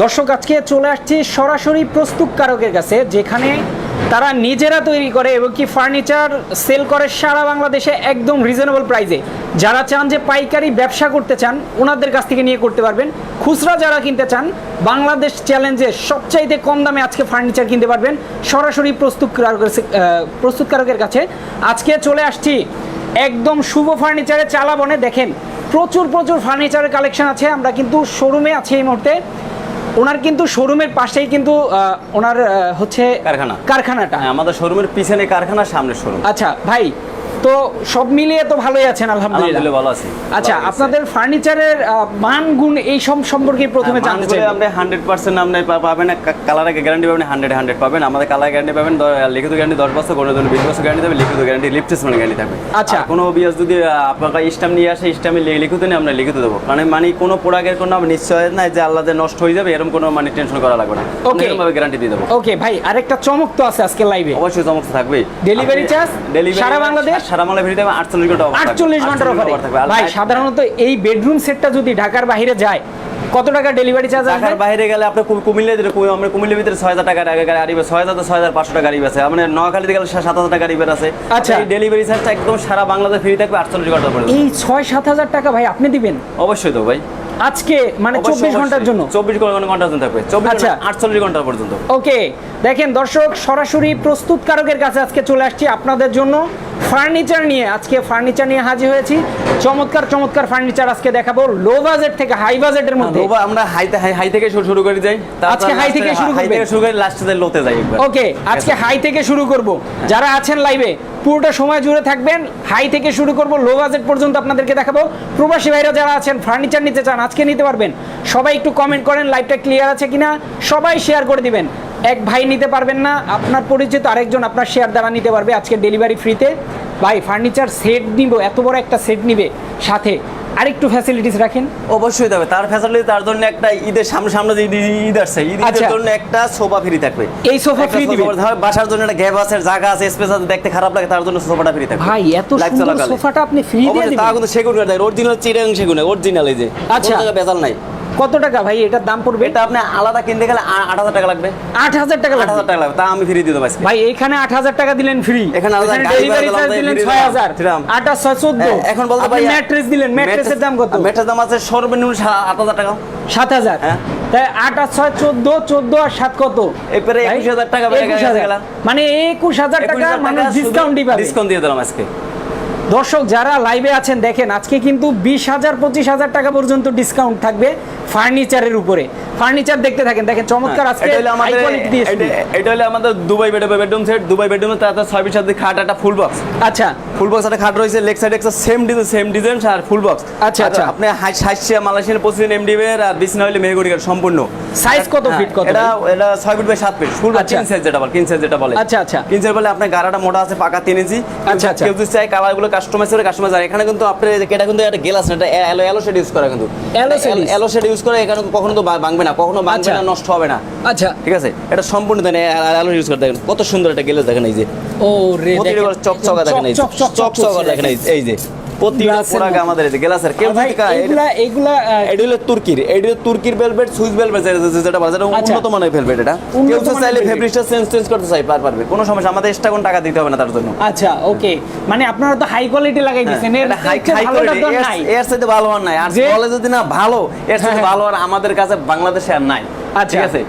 দর্শক, আজকে চলে আসছি সরাসরি প্রস্তুতকারকের কাছে, যেখানে তারা নিজেরা তৈরি করে এবং কি ফার্নিচার সেল করে সারা বাংলাদেশে একদম রিজনেবল প্রাইসে যারা চান যে পাইকারি ব্যবসা করতে চান, ওনাদের কাছ থেকে নিয়ে করতে পারবেন। খুচরা যারা কিনতে চান, বাংলাদেশ চ্যালেঞ্জে সবচাইতে কম দামে আজকে ফার্নিচার কিনতে পারবেন সরাসরি প্রস্তুতকারকের প্রস্তুতকারকের কাছে। আজকে চলে আসছি একদম শুভ ফার্নিচারে চালা বনে দেখেন, প্রচুর প্রচুর ফার্নিচারের কালেকশন আছে। আমরা কিন্তু শোরুমে আছি এই মুহূর্তে। ওনার কিন্তু শোরুমের পাশেই কিন্তু ওনার হচ্ছে কারখানা। কারখানাটা হ্যাঁ আমাদের শোরুমের পিছনে কারখানা সামনে শোরুম আচ্ছা ভাই তো সব মিলিয়ে তো ভালোই আছেন আলহামদুলিল্লাহ। ভালো আছি। আচ্ছা আপনাদের ফার্নিচারের মান গুণ এই সব সম্পর্কে প্রথমে হ্যাঁ, জানতে মানগুলো চাই। আপনি হান্ড্রেড পার্সেন্ট আপনি পা- পাবেন কালার গ্যারান্টি পাবেন হান্ড্রেড হান্ড্রেড পাবেন। আমাদের কালার গ্যারান্টি পাবেন লিখিত গ্যারান্টি দশ বছর কোনো জন্য বিশ বছর গ্যারান্টি থাকবে লিখিত গ্যারান্টি লিপ্টেসমেন্ট গ্যারান্টি থাকবে। আচ্ছা। কোনো বিয়াস যদি আপনার স্টাম্প নিয়ে আসে স্টাম্পে লিখিত নিয়ে আমরা লিখিত দেবো। কারণ মানে কোনো প্রোডাক্টের কোনো নিশ্চয় নাই যে আল্লাহ যে নষ্ট হয়ে যাবে এরকম কোনো মানে টেনশন করা লাগবে না। Okay. এরকমভাবে গ্যারান্টি দিয়ে দেবো। ওকে ভাই আরেকটা চমক তো আছে আজকে লাইভে অবশ্যই চমক থাকবে Delivery charge? সারা বাংলাদেশ? সারা থাকবে আটচল্লিশ ঘণ্টা আটচল্লিশ ঘণ্টার অফার থাকবে। ভাই সাধারণত এই বেডরুম সেটটা যদি ঢাকার বাইরে যায় কত টাকা ডেলিভারি চার্জ আসবে? ঢাকার বাইরে গেলে আপনি কুমিল্লা দিলে আমরা কুমিল্লার ভিতরে ছয় হাজার টাকা আগে গাড়ি হাজার ছয় হাজার পাঁচশো টাকা গাড়ি আছে। মানে নোয়াখালীতে গেলে সাত হাজার টাকা গাড়ি আছে। আচ্ছা। এই ডেলিভারি চার্জটা একদম সারা বাংলাদেশে ফ্রি থাকবে আটচল্লিশ ঘণ্টা পর্যন্ত এই ছয় সাত হাজার টাকা ভাই আপনি দিবেন? অবশ্যই তো ভাই। আজকে মানে চব্বিশ ঘণ্টার জন্য? চব্বিশ ঘণ্টার জন্য থাকবে। আচ্ছা। আটচল্লিশ ঘণ্টা পর্যন্ত। ওকে দেখেন দর্শক সরাসরি প্রস্তুতকারকের কাছে আজকে চলে আসছি আপনাদের জন্য ফার্নিচার নিয়ে। আজকে ফার্নিচার নিয়ে হাজির হয়েছি। চমৎকার চমৎকার ফার্নিচার আজকে দেখাবো। লো বাজেট থেকে হাই বাজেটের মধ্যে। রোবা আমরা হাই হাই হাই থেকে শুরু- করে যাই। আজকে এ- থেকে শুরু হাই থেকে শুরু করে লাস্টে লোতে যাই একবার। ওকে আজকে হাই থেকে শুরু করব। যারা আছেন লাইভে পুরোটা সময় জুড়ে থাকবেন। হাই থেকে শুরু করব লো বাজেট পর্যন্ত আপনাদেরকে দেখাবো। প্রবাসী ভাইরা যারা আছেন ফার্নিচার নিতে চান আজকে নিতে পারবেন। সবাই একটু কমেন্ট করেন লাইভটা ক্লিয়ার আছে কিনা। সবাই শেয়ার করে দিবেন। এক ভাই নিতে পারবেন না, আপনার পরিচিত আরেকজন আপনার শেয়ার দ্বারা নিতে পারবে আজকে ডেলিভারি ফ্রিতে ভাই ফার্নিচার সেট নিব, এত বড় একটা সেট নিবে। সাথে আরেকটু ফ্যাসিলিটিস রাখেন। অবশ্যই দেবে। তার ফ্যাসিলিটি তার জন্য একটা ঈদের সামনে সামনে যে ঈদ আসছে আচ্ছা। ঈদের জন্য একটা সোফা ফ্রি থাকবে। এই সোফা ফ্রি দিবে? সোফা বাসার জন্য একটা গ্যাপ আছে জায়গা আছে স্পেস আছে দেখতে খারাপ লাগে তার জন্য সোফাটা ফ্রি থাকবে। ভাই এত সুন্দর সোফাটা আপনি ফ্রি দিয়ে দিবেন তা কিন্তু সেগুন কাঠ অরিজিনাল চিরাং সেগুন অরিজিনাল এই যে। আচ্ছা। বেজাল নাই। কত টাকা ভাই? এটার দাম পড়বে? এটা আপনি আলাদা কিনতে গেলে আট হাজার টাকা লাগবে। আট হাজার টাকা আট হাজার টাকা লাগবে। তা আমি ফ্রি দিয়ে দেবো আজকে। ভাই এখানে আট হাজার টাকা দিলেন ফ্রি এখানে আলাদা ডেলিভারি চার্জ দিলেন ছয় হাজার। আট আর ছয় চোদ্দ। হ্যাঁ, এখন বলতে ভাই ম্যাট্রেস দিলেন। ম্যাট্রেসের দাম কত? ম্যাট্রেসের দাম আছে সর্বনিম্ন আট হাজার টাকা। সাত হাজার। হ্যাঁ। তাই আট আর ছয় চোদ্দ চোদ্দ আর সাত কত? এরপরে ভাই? 21,000 টাকা বেড়ে একুশ গেছে হাজার। গেলা। মানে একুশ হাজার টাকা মানুষ ডিসকাউন্ট পাবে ডিসকাউন্ট দিয়ে দিলাম আজকে। দর্শক যারা লাইভে আছেন দেখেন আজকে কিন্তু বিশ হাজার পঁচিশ হাজার টাকা পর্যন্ত ডিসকাউন্ট থাকবে। ফার্নিচারের উপরে। ফার্নিচার দেখতে থাকেন দেখেন চমৎকার আজকে হ্যাঁ, এটা হলো হাই আমাদের কোয়ালিটি দিয়ে। এটা- এটা হলো আমাদের Dubai bed bedroom set Dubai বেডরুমে তাতে ছয় বিশ হাজার খাট একটা ফুল বক্স আচ্ছা। ফুল বক্স একটা খাট রয়েছে লেগ সাইড একটা সেম ডিজাইন সেম ডিজাইন আর ফুল বক্স আচ্ছা, আচ্ছা। আপনি হাইসিয়া মালয়েশিয়ান পঁচিশ এমডি এর আর বিছনা হইলে মেহগুড়ি সম্পূর্ণ। সাইজ কত হ্যাঁ, ফিট কত এটা এটা ছয় ফিট বাই সাত ফিট ফুল আচ্ছা। কিং সাইজ যেটা বলে কিং সাইজ যেটা বলে। আচ্ছা, আচ্ছা। কিং সাইজ বলে আপনার গাড়াটা মোটা আছে পাকা তিন ইঞ্চি আচ্ছা, আচ্ছা। কেউ যদি চাই কালারগুলো কাস্টমাইজ করে কাস্টমাইজ আর এখানে কিন্তু আপনি এটা কিন্তু একটা গেলাস না এটা এলো এলো শেড ইউজ করা কিন্তু। Yellow shade use? Yellow shade use করে এখানে কখনো তো ভাঙবে না কখনো ভাঙবে আচ্ছা। না নষ্ট হবে না আচ্ছা ঠিক আছে এটা সম্পূর্ণ দেন এলো ইউজ করে দেখেন কত সুন্দর একটা গেলে দেখেন এই যে ও রে দেখেন। চকচকা দেখেন এই যে। চকচকা দেখেন এই যে প্রতিটা পোড়াকে আমাদের এই গ্লাসের কেউ যদি এগুলা এগুলা এটা হলো তুর্কির এটা হলো তুর্কির ভেলভেট সুইস ভেলভেট যেটা বলে যেটা। উন্নত মানের ভেলভেট এটা। কেউ তো চাইলে ফেব্রিকটা চেঞ্জ চেঞ্জ করতে চাই পার পারবে। কোনো সমস্যা আমাদের এক্সট্রা কোনো টাকা দিতে হবে না তার জন্য। আচ্ছা ওকে মানে আপনারা তো হাই কোয়ালিটি লাগাই দিয়েছেন এর হাই কোয়ালিটি সাথে ভালো আর নাই। আর বলে যদি না ভালো এর সাথে হ্যাঁ, ভালো আর আমাদের কাছে বাংলাদেশে আর নাই। আচ্ছা। ঠিক আছে?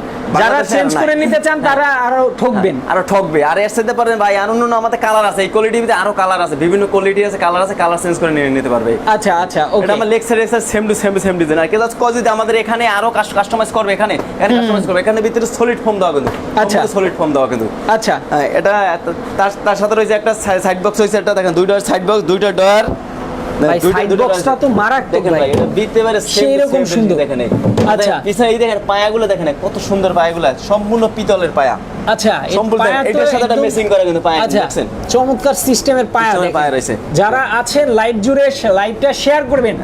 যারা চেঞ্জ করে নিতে চান তারা আরও ঠকবেন। আরও ঠকবে। আর এর সাথে পারেন ভাই আর অন্য আমাদের কালার আছে। এই কোয়ালিটির ভিতরে আরও কালার আছে। বিভিন্ন কোয়ালিটি আছে কালার আছে কালার চেঞ্জ করে নিয়ে নিতে পারবে। আচ্ছা আচ্ছা ওকে এটা আমার side side same to same to same design আর কেউ কজ যদি আমাদের এখানে আরও কাস্টমাইজ করবে এখানে এখানে কাস্টমাইজ করবে। এখানে ভিতরে সলিড ফোম দেওয়া কিন্তু। আচ্ছা। সলিড ফোম দেওয়া কিন্তু। আচ্ছা। হ্যাঁ, এটা তার তার সাথে রয়েছে একটা সাইড বক্স রয়েছে। একটা দেখেন দুইটা সাইড বক্স দুইটা ডয়ার ভাই, side box-টা তো মারাত্মক দেখেন ভাই। ভাই দিতে পারে সেই রকম সুন্দর। দেখেন। আচ্ছা। পিছনে এই দেখেন পায়াগুলো দেখেন কত সুন্দর পায়াগুলো সম্পূর্ণ পিতলের পায়া আচ্ছা এই সম্পূর্ণ পায়া তো এটার সাথে একটা মেসিং করে কিন্তু পায়া আচ্ছা দেখছেন চমৎকার সিস্টেমের পায়া System এর দেখেন। পায়া রয়েছে। যারা আছেন লাইভ জুড়ে লাইভটা শেয়ার করবেন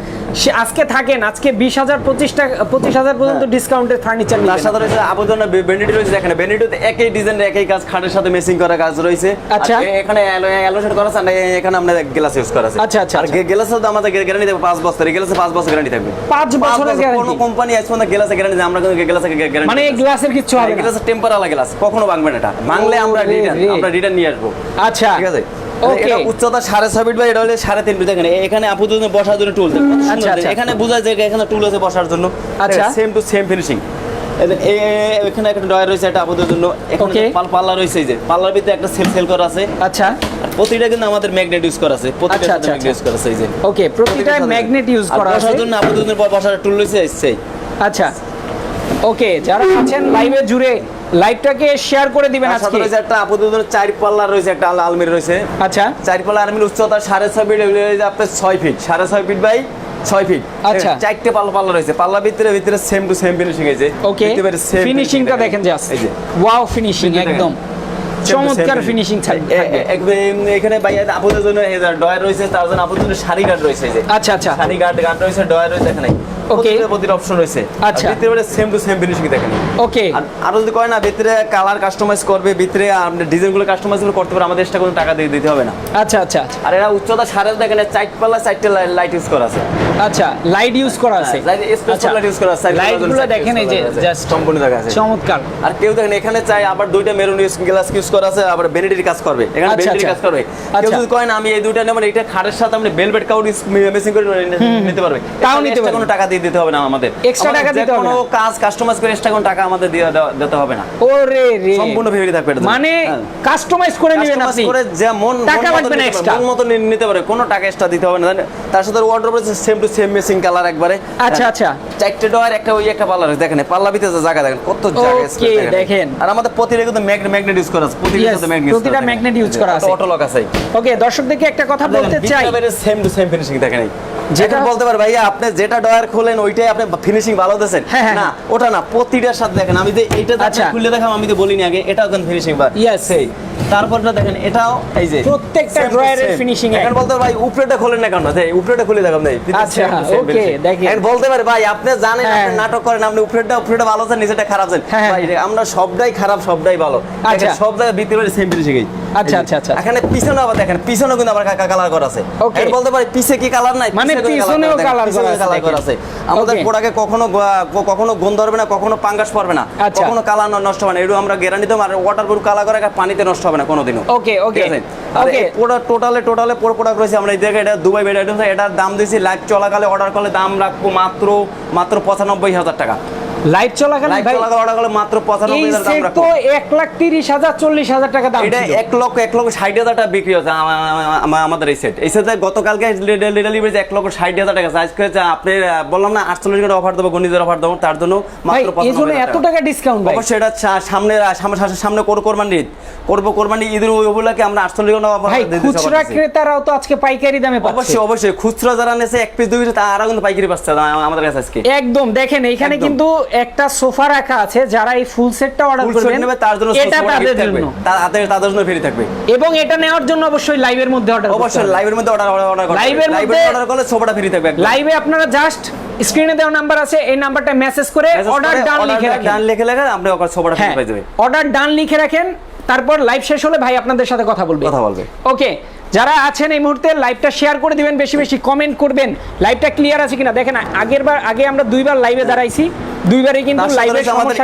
আজকে থাকেন আজকে বিশ হাজার পঁচিশ টাকা পঁচিশ হাজার পর্যন্ত হ্যাঁ। ডিসকাউন্টের ফার্নিচার তার সাথে রয়েছে আবেদন বেনিটি রয়েছে এখানে বেনিটিতে একই ডিজাইনের একই কাজ খাটের সাথে মেসিং করা কাজ রয়েছে আচ্ছা। এখানে অ্যালোশেড করা আছে এখানে আমরা গ্লাস ইউজ করা আছে আচ্ছা, আচ্ছা, আর আচ্ছা। গ্লাসে তো আমাদের গ্যারান্টি থাকবে পাঁচ বছর গ্লাসে পাঁচ বছর গ্যারান্টি থাকবে পাঁচ বছরের কোনো কোম্পানি আজ পর্যন্ত গ্লাসে গ্যারান্টি আমরা কিন্তু গ্লাসে গ্যারান্টি মানে গ্লাসের কিচ্ছু হবে না গ্লাসে টেম্পার আলা গ্লাস কখনো ভাঙবে না এটা। ভাঙলে আমরা রিটার্ন আমরা রিটার্ন নিয়ে আসব। আচ্ছা। ঠিক আছে? এটা উচ্চতা সাড়ে ছয় ফিট বা এটা হলে সাড়ে তিন ফিট দেখেন এখানে আপাতত বসার জন্য টুল আচ্ছা, আচ্ছা। এখানে বোঝা যায় এখানে টুল আছে বসার জন্য। আচ্ছা। সেম টু সেম ফিনিশিং এখানে একটা ডয়ার রয়েছে একটা আপাতত জন্য। এখানে পাল্লা রয়েছে যে। পাল্লার ভিতরে একটা সেল সেল করা আছে। আচ্ছা। প্রতিটা কিন্তু আমাদের ম্যাগনেট ইউজ করা আছে। প্রতিটা আচ্ছা, আচ্ছা, ম্যাগনেট ইউজ করা আছে যে। ওকে প্রতিটা ম্যাগনেট ইউজ করা আছে। বসার জন্য আপাতত জন্য বসার টুল রয়েছে আচ্ছা। ওকে যারা আছেন লাইভে জুড়ে লাইভটাকে শেয়ার করে দিবেন আজকে। রয়েছে একটা আপাতত চার পাল্লা রয়েছে একটা আল- আলমিরা রয়েছে। আচ্ছা। চার পাল্লা আর্মির উচ্চতা সাড়ে ছয় ফিট হয়ে আপনার ছয় ফিট। সাড়ে ছয় ফিট বাই ছয় ফিট। আচ্ছা। চারটে পাল্লা পাল্লা রয়েছে। পাল্লা ভিতরে ভিতরে সেম টু সেম ফিনিশিং হয়েছে ওকে ফিনিশিংটা দেখেন। জাস্ট যে। ওয়াও ফিনিশিং একদম। চমৎকার ফিনিশিং থাকবে। এখানে বাইরে আপুদের জন্য ডয়ার রয়েছে তার জন্য জন্য শাড়ি গার্ড রয়েছে এই যে। আচ্ছা আচ্ছা। শাড়ি গার্ড গার্ড রয়েছে ডয়ার রয়েছে এখানে। Okay. প্রতিটা অপশন রয়েছে। আচ্ছা। ভিতরে সেম টু সেম ফিনিশিং দেখেন। ওকে আর যদি কয় না ভিতরে কালার কাস্টমাইজ করবে ভিতরে আপনি ডিজাইনগুলো কাস্টমাইজ করতে পারে আমাদের এক্সট্রা কোনো টাকা দিয়ে দিতে হবে না। আচ্ছা আচ্ছা আচ্ছা। আর এরা উচ্চতা সাড়ে দেখেন চার পাল্লা চারটে লাইট ইউজ করা আছে। আচ্ছা লাইট ইউজ করা আছে। আচ্ছা লাইট ইউজ করা আছে লাইটগুলো দেখেন এই যে জাস্ট সম্পূর্ণ দেখা আছে। চমৎকার। আর কেউ দেখেন এখানে চাই আবার দুইটা মেরুন ইউজ গ্লাস ইউজ করা আছে আবার বেনিটির কাজ করবে। এখানে আচ্ছা, বেনিটির আচ্ছা। কাজ করবে। কেউ আচ্ছা। যদি কয় না আমি এই দুইটা নেব এটা খাটের সাথে আপনি বেলভেট কাউড মেসিং করে নিতে পারবে। তাও নিতে। কোনো টাকা দিয়ে দিতে হবে না আমাদের। আমাদের টাকা দিতে হবে কোনো কাজ কাস্টমাইজ করে এক্সট্রা কোনো টাকা আমাদের দিয়ে দিতে হবে না। ওরে রে। সম্পূর্ণ ভেবে থাকবে মানে হ্যাঁ। কাস্টমাইজ করে নেবেন আপনি। করে যেমন টাকা লাগবে না extra। মন মতো নিতে পারে কোনো টাকা এক্সট্রা দিতে হবে না। তার সাথে ওয়ার্ড্রোব রয়েছে same to same matching colour একবারে। আচ্ছা, হ্যাঁ। আচ্ছা। চারটে ডয়ার একটা ওই একটা পাল্লা দেখেন পাল্লা ভিতরে জায়গা দেখেন কত জায়গা Okay, দেখেন। আর আমাদের প্রতিটা কিন্তু ম্যাগনেট ইউজ করা আছে। প্রতিটা সাথে ম্যাগনেট প্রতিটা magnet use করা আছে। অটো লক আছে। ওকে দর্শকদেরকে একটা কথা বলতে চাই। সেম টু সেম ফিনিশিং দেখেন যেটা- বলতে পারে ভাইয়া আপনি যেটা ডয়ার খোলেন ওইটাই আপনি ফিনিশিং ভালো দিয়েছেন হ্যাঁ, হ্যাঁ, না ওটা না প্রতিটার সাথে দেখেন আমি যে এইটা আচ্ছা। খুলে দেখাম আমি তো বলিনি আগে এটাও কোন ফিনিশিং বা Yes. সেই তারপরটা দেখেন এটাও এই যে প্রত্যেকটা এর same। এখন বলতে ভাই উপরেটা খোলেন না কেন যে উপরেটা খুলে দেখাম নাই আচ্ছা, okay, দেখেন। এখন বলতে পারে ভাই আপনি জানেন হ্যাঁ। আপনি নাটক করেন আপনি উপরেটা উপরেটা ভালো আছেন নিচেটা খারাপ আছেন হ্যাঁ, ভাই আমরা সবটাই খারাপ সবটাই ভালো আচ্ছা। সব জায়গায় ভিত্তি করে সেম ফিনিশিং আচ্ছা, আচ্ছা, আচ্ছা। এখানে পিছনে আবার দেখেন পিছনে কিন্তু আবার কালার করা আছে. এখন বলতে পারে পিছে কি কালার নাই মানে পিছনেও কালার করা আছে, আমাদের প্রোডাক্টে কখনো কখনো গন্ধ ধরবে না কখনো পাঙ্গাস পড়বে না। আচ্ছা। কখনো কালার নষ্ট হবে না। আমরা গ্যারান্টি দেবো আর কালার করে পানিতে নষ্ট হবে না কোনোদিনও। ওকে ওকে আর পুরো টোটালে টোটালে পুরো প্রোডাক্ট রয়েছে। আমরা দেখে এটা দুবাই বেড আইটেম এটার দাম দিয়েছি লাইভ চলাকালে অর্ডার করলে দাম রাখব মাত্র মাত্র পঁচানব্বই হাজার টাকা। লাইভ চলাকালীন ভাই চলাকালে অর্ডার করলে মাত্র এই পঁচানব্বই হাজার দাম তো এক লাখ হাজার হাজার টাকা দাম এটা ছিল। এক লক্ষ এক লক্ষ ষাট হাজার টাকা বিক্রি হচ্ছে আমা- আমা- আমা- আমাদের এই সেট এই সেটে গতকালকে ডেলিভারি এক লক্ষ হাজার টাকা। আপনি বললাম না আটচল্লিশ ঘণ্টা অফার দেবো গণিতের অফার দেবো তার জন্য মাত্র এই জন্য এত টাকা। ডিসকাউন্ট ভাই। অবশ্যই এটা সামনে সামনে সামনে করব কোরবানি ঈদ। করব কোরবানি ঈদের ওইগুলোকে আমরা আটচল্লিশ ঘণ্টা অফার দিতে খুচরা। ক্রেতারাও তো আজকে পাইকারি দামে পাচ্ছে। অবশ্যই অবশ্যই। খুচরা যারা নেছে এক পিস দুই পিস তারা কিন্তু পাইকারি পাচ্ছে আমাদের কাছে আজকে। একদম দেখেন এখানে কিন্তু একটা সোফা রাখা আছে যারা এই ফুল সেটটা অর্ডার করবেন তার জন্য এটা তাদের জন্য। তাদের তাদের জন্য ফ্রি থাকবে। এবং এটা নেওয়ার জন্য অবশ্যই লাইভের মধ্যে অর্ডার অবশ্যই লাইভের মধ্যে অর্ডার অর্ডার করতে Live এর লাইভে মধ্যে- অর্ডার করলে সোফাটা ফ্রি থাকবে লাইভে আপনারা জাস্ট স্ক্রিনে দেওয়া নাম্বার আছে এই নাম্বারটা মেসেজ করে অর্ডার ডান লিখে ডান লিখে লেখেন আপনি ওখানে সোফাটা ফ্রি হ্যাঁ পেয়ে যাবে অর্ডার ডান লিখে রাখেন তারপর লাইভ শেষ হলে ভাই আপনাদের সাথে কথা বলবে। কথা বলবে। ওকে যারা আছেন এই মুহূর্তে লাইভটা শেয়ার করে দিবেন বেশি বেশি কমেন্ট করবেন। লাইভটা ক্লিয়ার আছে কিনা? দেখেন আগের বার আগে আমরা দুইবার লাইভে দাঁড়াইছি। দুইবারই কিন্তু লাইভে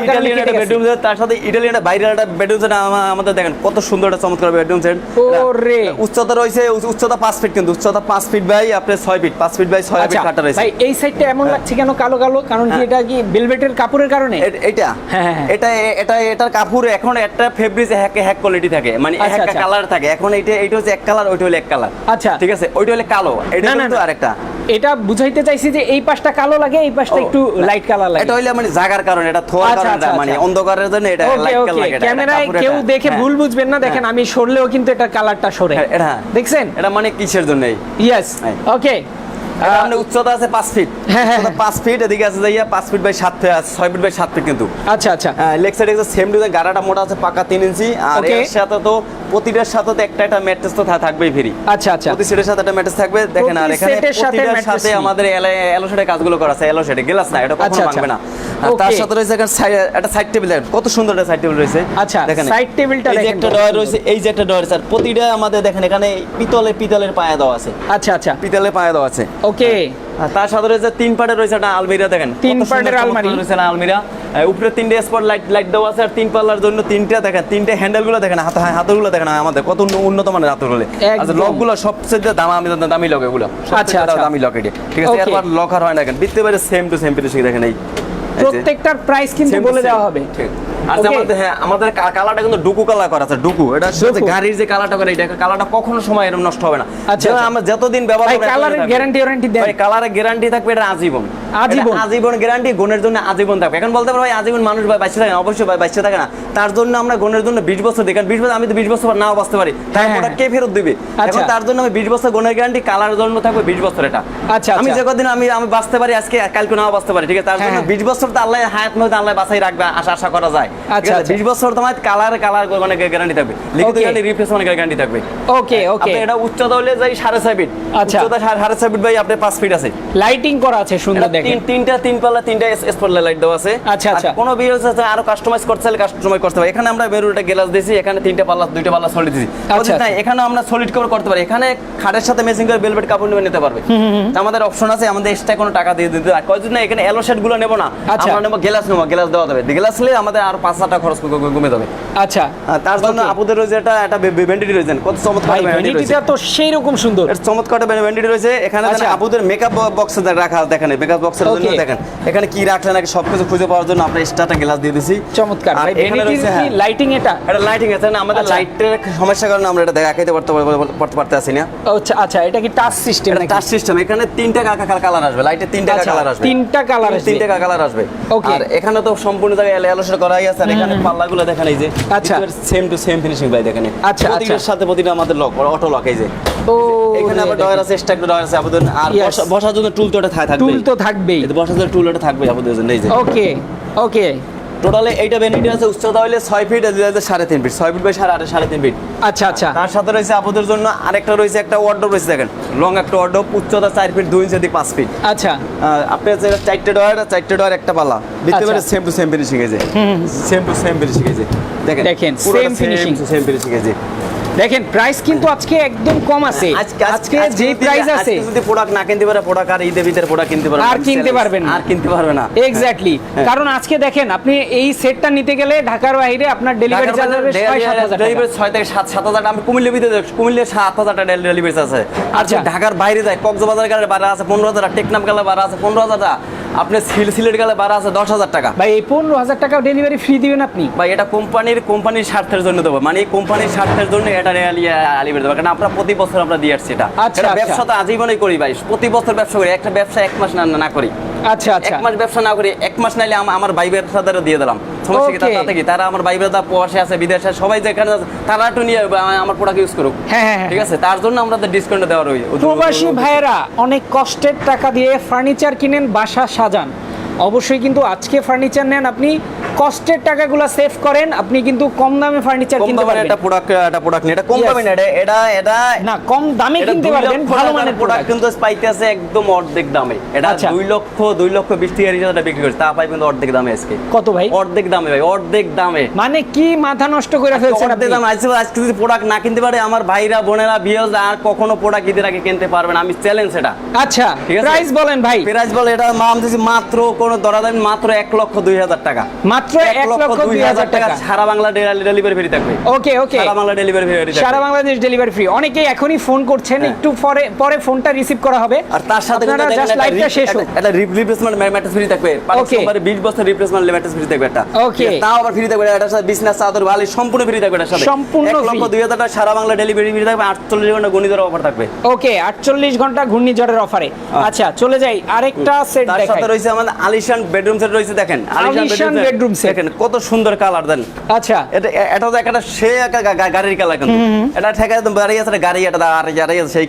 ইটালিয়ান কেটে বেডরুম সেট তার সাথে ইটালিয়ান বাইরের একটা বেডরুম সেট আমাদের দেখেন কত সুন্দর একটা চমৎকার বেডরুম সেট ওরে। উচ্চতা রয়েছে উচ্চতা পাঁচ ফিট কিন্তু উচ্চতা পাঁচ ফিট বাই আপনার ছয় ফিট পাঁচ ফিট বাই ছয় আচ্ছা ফিট কাটা রয়েছে। ভাই এই সাইডটা এমন লাগছে কেন কালো কালো? কারণ কি হ্যাঁ। এটা কি বেলভেটের কাপড়ের কারণে? এটা? হ্যাঁ, হ্যাঁ। এটা এটা এটার কাপড় এখন একটা ফেব্রিক হ্যাক হ্যাক কোয়ালিটি থাকে। মানে আচ্ছা, একটা আচ্ছা। কালার থাকে। এখন এটা এটা হচ্ছে এক কালার ওইটা হলো এক কালার আচ্ছা। ঠিক আছে? ওইটা হলো কালো। এটা কিন্তু আরেকটা। এটা বুঝাইতে চাইছি যে এই পাশটা কালো লাগে এই পাশটা একটু লাইট কালার লাগে। এটা হইলে মানে জাগার কারণে এটা থোয়ার আচ্ছা, কারণে আচ্ছা, মানে আচ্ছা। অন্ধকারের জন্য এটা লাইট কালার লাগে ক্যামেরায় কেউ দেখে হ্যাঁ। ভুল বুঝবেন না দেখেন হ্যাঁ। আমি সরলেও কিন্তু এটা কালারটা সরে। হ্যাঁ, এটা হ্যাঁ। দেখছেন? এটা মানে কিসের জন্য ইয়েস হ্যাঁ। ওকে উচ্চতা আছে পাঁচ ফিট হ্যাঁ, হ্যাঁ, পাঁচ ফিট এদিকে আছে যাইয়া পাঁচ ফিট বাই সাত ফিট ছয় ফিট বাই সাত ফিট কিন্তু। আচ্ছা আচ্ছা। লেগ সাইডে সেম ডিজাইন গাড়াটা মোটা আছে পাকা তিন ইঞ্চি আর এর সাথে তো প্রতিটার সাথে তো একটা একটা ম্যাট্রেস তো থাকবেই ফ্রি। আচ্ছা আচ্ছা। প্রতি সেটের সাথে একটা ম্যাট্রেস থাকবে। দেখেন আর এখানে প্রতিটার সাথে আমাদের এলো সেটে কাজগুলো করা আছে। এলো সেটে গ্লাস না এটা আচ্ছা, কখনো আচ্ছা। ভাঙবে না। আর তার সাথে রয়েছে এখানে একটা সাইড টেবিল কত সুন্দর একটা সাইড টেবিল রয়েছে। আচ্ছা, দেখেন side টেবিলটা এই যে দেখেন একটা ডয়ার রয়েছে এই যে একটা ডয়ার স্যার প্রতিটা আমাদের দেখেন এখানে পিতলে পিতলের পায়া দেওয়া আছে। আচ্ছা আচ্ছা। পিতলের পায়া দেওয়া আছে। ওকে তার সাথে রয়েছে তিন পার্টের রয়েছে একটা আলমিরা দেখেন তিন পার্টের আলমারি। রয়েছে না আলমিরা উপরে তিনটে স্পট লাইট লাইট দেওয়া আছে আর তিন পাল্লার জন্য তিনটা দেখেন তিনটে হ্যান্ডেলগুলো দেখেন হাত হাতগুলো দেখেন আমাদের কত উন্নত মানের হাতগুলো। আচ্ছা লকগুলো সবচেয়ে দামি দামি লক এগুলো আচ্ছা, আচ্ছা। দামি লক এটি ঠিক আছে. এরপর লক আর হয় না দেখেন বিত্তে পারে সেম টু সেম ফিনিশিং দেখেন এই প্রত্যেকটার প্রাইস কিন্তু বলে দেওয়া হবে ঠিক। আর আমাদের হ্যাঁ আমাদের কালারটা কিন্তু ডুকু কালার করা আছে ডুকু। এটা হচ্ছে গাড়ির যে কালারটা করে এটা কালারটা কখনো সময় এরকম নষ্ট হবে না। আচ্ছা, আচ্ছা। আমরা যতদিন ব্যবহার এতদিন কালারের গ্যারান্টি ওয়ারেন্টি দেন। ভাই কালারের গ্যারান্টি থাকবে এটা আজীবন। আজীবন? আজীবন গ্যারান্টি গুণের জন্য আজীবন থাকবে। এখন বলতে পারো ভাই আজীবন মানুষ ভাই বাঁচতে থাকে না অবশ্যই ভাই বাঁচতে থাকে না। তার জন্য আমরা গুণের জন্য বিশ বছর দিই কারণ বিশ বছর আমি তো বিশ বছর নাও বাঁচতে পারি। তার হ্যাঁ, ওটা হ্যাঁ। কে ফেরত দিবে? আচ্ছা। এখন তার জন্য আমি বিশ বছর গুণের গ্যারান্টি কালারের জন্য থাকবে বিশ বছর এটা। আচ্ছা, আমি আচ্ছা। যে কদিন আমি আমি বাঁচতে পারি আজকে কালকে নাও বাঁচতে পারি ঠিক আছে? তার হ্যাঁ, জন্য হ্যাঁ। বিশ বছর তো আল্লাহ হায়াত মধ্যে আল্লাহ বাঁচাই রাখবে আশা আশা করা যায়। আচ্ছা, আছে? আচ্ছা। বিশ বছর তোমার কালার কালার মানে গ্যারান্টি থাকবে। লিখিত Okay. গ্যারান্টি থাকবে। ওকে ওকে আপনি এটা উচ্চতা হলে যাই সাড়ে ছয় ফিট আচ্ছা। উচ্চতা সাড়ে সাড়ে ছয় ফিট ভাই আপনার পাঁচ ফিট আছে। লাইটিং করা আছে সুন্দর দেখেন। তিন- তিনটা তিন পাল্লা তিনটা স্পট লাইট দেওয়া আছে। আচ্ছা, আচ্ছা। কোনো বিয়ে আরও কাস্টমাইজ করতে চাইলে কাস্টমাইজ করতে পারে। এখানে আমরা গ্লাস দিয়েছি এখানে তিনটা পাল্লা দুইটা পাল্লা সলিড দিয়েছি। আচ্ছা, তাই এখানে আমরা সলিড কভার করতে পারি। এখানে খাটের সাথে ম্যাচিং করে বেলভেট কাপড় নিয়ে নিতে পারবে। আমাদের অপশন আছে আমাদের এক্সট্রা কোনো টাকা দিয়ে দিতে হয়। কয়েকদিন না এখানে এলো সেটগুলো নেব না। আচ্ছা। আমরা নেব গ্লাস নেব গ্লাস দেওয়া যাবে। গ্লাস নিলে আমাদের আর পাঁচ হাজার টাকা খরচ কমে- যাবে। আচ্ছা। তার জন্য আপুদের রয়েছে এটা একটা ভেন্ডিটি রয়েছে। কত চমৎকার রয়েছে। তো সেই রকম সুন্দর চমৎকার ভেন্ডিটি রয়েছে। এখানে আচ্ছা। আপুদের মেকআপ বক্স রাখা দেখেন মেকআপ বক্সের জন্য দেখেন এখানে কি রাখলে নাকি সবকিছু খুঁজে পাওয়ার জন্য আমরা এক্সট্রা গ্লাস দিয়ে দিছি। চমৎকার। আর এখানে রয়েছে, হ্যাঁ। লাইটিং এটা? এটা লাইটিং আছে না আমাদের আচ্ছা। লাইটের সমস্যার কারণে আমরা এটা দেখাইতে পারতে পারতে পারতে আসি না। আচ্ছা আচ্ছা এটা কি টাচ সিস্টেম নাকি? টাচ সিস্টেম এখানে তিনটা কালার আসবে লাইটের তিনটা আচ্ছা, কালার আসবে। তিনটা colour আসবে। তিনটা কালার আসবে। Okay. আর এখানে তো সম্পূর্ণ জায়গায় এলোসের করাই আছে আর এখানে পাল্লাগুলো দেখেন এই যে আচ্ছা। সেম টু সেম ফিনিশিং ভাই দেখেন। আচ্ছা, প্রতিটার আচ্ছা। সাথে প্রতিটা আমাদের লক অটো লক এই যে। ও এখানে আবার ডয়ার আছে এক্সট্রা ডয়ার আছে আবেদন। আর বসার জন্য টুল তো এটা থাকবে টুল তো থাকবেই। বসার জন্য টুল এটা থাকবে আবেদন এই যে। ওকে ওকে টোটালে এইটা বেনিটি আছে উচ্চতা হইলে ছয় ফিট হাজার সাড়ে তিন ফিট ছয় ফিট বাই সাড়ে আট সাড়ে তিন ফিট আচ্ছা আচ্ছা। তার সাথে রয়েছে আপনাদের জন্য আরেকটা রয়েছে একটা ওয়ার্ডরোব রয়েছে দেখেন। লং একটা ওয়ার্ডরোব উচ্চতা চার ফিট দুই ইঞ্চি পাঁচ ফিট আচ্ছা। আপনি হচ্ছে চারটে ডয়ার চারটে ডয়ার একটা পালা দেখতে পারে পারেন সেম টু সেম ফিনিশিং আছে সেম টু সেম ফিনিশিং আছে দেখেন দেখেন, সেম ফিনিশিং সেম ফিনিশিং আছে দেখেন প্রাইস কিন্তু আজকে একদম কম আছে আজকে যে প্রাইস আছে যদি প্রোডাক্ট না কিনতে পারে প্রোডাক্ট আর ঈদের ভিতরে প্রোডাক্ট কিনতে পারবে আর কিনতে পারবেন না। আর কিনতে পারবে না এক্স্যাক্টলি হ্যাঁ। কারণ আজকে দেখেন আপনি এই সেটটা নিতে গেলে ঢাকার বাইরে আপনার ডেলিভারি চার্জ হবে ছয় সাত হাজার টাকা। ডেলিভারি ছয় থেকে সাত সাত হাজার টাকা। আমি কুমিল্লার ভিতরে কুমিল্লে সাত হাজার টাকা ডেলিভারি চার্জ আছে আচ্ছা। ঢাকার বাইরে যায় কক্সবাজার গেলে বাড়া আছে পনেরো হাজার টাকা টেকনাম গেলে বাড়া আছে পনেরো হাজার টাকা আপনি সিল সিলেট গেলে বারো আছে দশ হাজার টাকা। ভাই এই পনেরো হাজার টাকা ডেলিভারি ফ্রি দিবেন আপনি? ভাই এটা কোম্পানির কোম্পানির স্বার্থের জন্য দেবো। মানে এই কোম্পানির স্বার্থের জন্য এটা আলিবের দেবো। কারণ আমরা প্রতি বছর আমরা দিয়ে আসছি এটা। আচ্ছা, আচ্ছা। ব্যবসা তো আজীবনই করি ভাই। প্রতি বছর ব্যবসা করি। একটা ব্যবসা এক মাস না না করি। আচ্ছা এক আচ্ছা মাস ব্যবসা না করে এক মাস নাইলে আমার ভাই বেরসাদারও দিয়ে দিলাম। সমস্যা কি? তাতে কি? তারা আমার ভাই বেরদা প্রবাসে আছে বিদেশে সবাই যেখানে আছে তারা একটু নিয়ে আমার প্রোডাক্ট ইউজ করুক। হ্যাঁ, হ্যাঁ, হ্যাঁ। ঠিক আছে? তার জন্য আমরা ডিসকাউন্ট দেওয়া রয়েছে প্রবাসী ভাইয়েরা অনেক কষ্টের টাকা দিয়ে ফার্নিচার কিনেন বাসা সাজান। অবশ্যই কিন্তু আজকে ফার্নিচার নেন আপনি। কষ্টের টাকাগুলো সেভ করেন আপনি কিন্তু কম দামে ফার্নিচার কিনতে পারবেন। একটা প্রোডাক্ট একটা প্রোডাক্ট এটা কম দামে না এটা এটা এটা না কম দামে কিনতে পারবেন ভালো মানের প্রোডাক্ট কিন্তু পাইতে আছে একদম অর্ধেক দামে। এটা আচ্ছা। দুই লক্ষ দুই লক্ষ বিশ টাকা রিচার্জটা বিক্রি করছে তা পাই কিন্তু অর্ধেক দামে আজকে। কত ভাই? অর্ধেক দামে ভাই অর্ধেক দামে। মানে কি মাথা নষ্ট করে ফেলছেন আপনি? অর্ধেক দামে আজকে আজকে যদি প্রোডাক্ট না কিনতে পারে আমার ভাইরা বোনেরা বিয়েজ আর কখনো প্রোডাক্ট ঈদের আগে কিনতে পারবে না আমি চ্যালেঞ্জ এটা। আচ্ছা প্রাইস বলেন ভাই। প্রাইস বলে এটা মাম দিছি মাত্র কোন দরাদামি মাত্র এক লক্ষ দুই হাজার টাকা। মাত্র এক লক্ষ দুই হাজার টাকা। সারা বাংলা ডেলিভারি ফ্রি থাকবে। Okay okay. সারা বাংলা ডেলিভারি ফ্রি সারা বাংলাদেশ ডেলিভারি ফ্রি। অনেকেই এখনই ফোন করছেন হ্যাঁ। একটু পরে পরে ফোনটা রিসিভ করা হবে। আর তার সাথে আপনারা জাস্ট লাইভটা শেষ হোক। একটা রিপ্লেসমেন্ট ম্যাট্রেস ফ্রি থাকবে. পারে 20 বছর রিপ্লেসমেন্ট ম্যাট্রেস ফ্রি থাকবে এটা Okay. তাও আবার ফ্রি থাকবে। এটার সাথে চাদর সম্পূর্ণ ফ্রি থাকবে এটার সাথে। সম্পূর্ণ এক লক্ষ টাকা সারা বাংলা ডেলিভারি ফ্রি থাকবে। আটচল্লিশ ঘণ্টা গণিতের অফার থাকবে। ওকে আটচল্লিশ ঘণ্টা ঘূর্ণিঝড়ের অফারে আচ্ছা চলে যাই। আরেকটা সেট তার সাথে রয়েছে আমাদের আলিশান বেডরুম সেট রয়েছে দেখেন। আলিশান bedroom সেট দেখেন কত সুন্দর কালার দেন। আচ্ছা। এটা এটা তো একটা সে গাড়ির কালার কিন্তু। এটা ঠেকা আছে গাড়ি এটা আছে সেই